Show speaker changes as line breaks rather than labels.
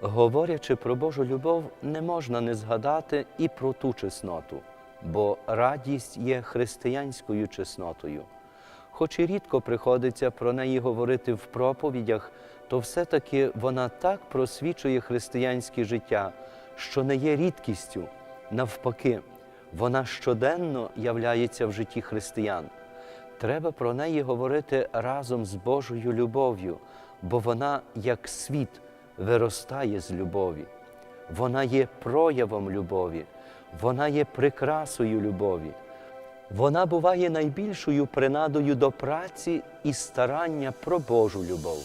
Говорячи про Божу любов, не можна не згадати і про ту чесноту, бо радість є християнською чеснотою. Хоч і рідко приходиться про неї говорити в проповідях, то все-таки вона так просвічує християнське життя, що не є рідкістю. Навпаки, вона щоденно являється в житті християн. Треба про неї говорити разом з Божою любов'ю, бо вона, як світ, виростає з любові. Вона є проявом любові, вона є прикрасою любові. Вона буває найбільшою принадою до праці і старання про Божу любов.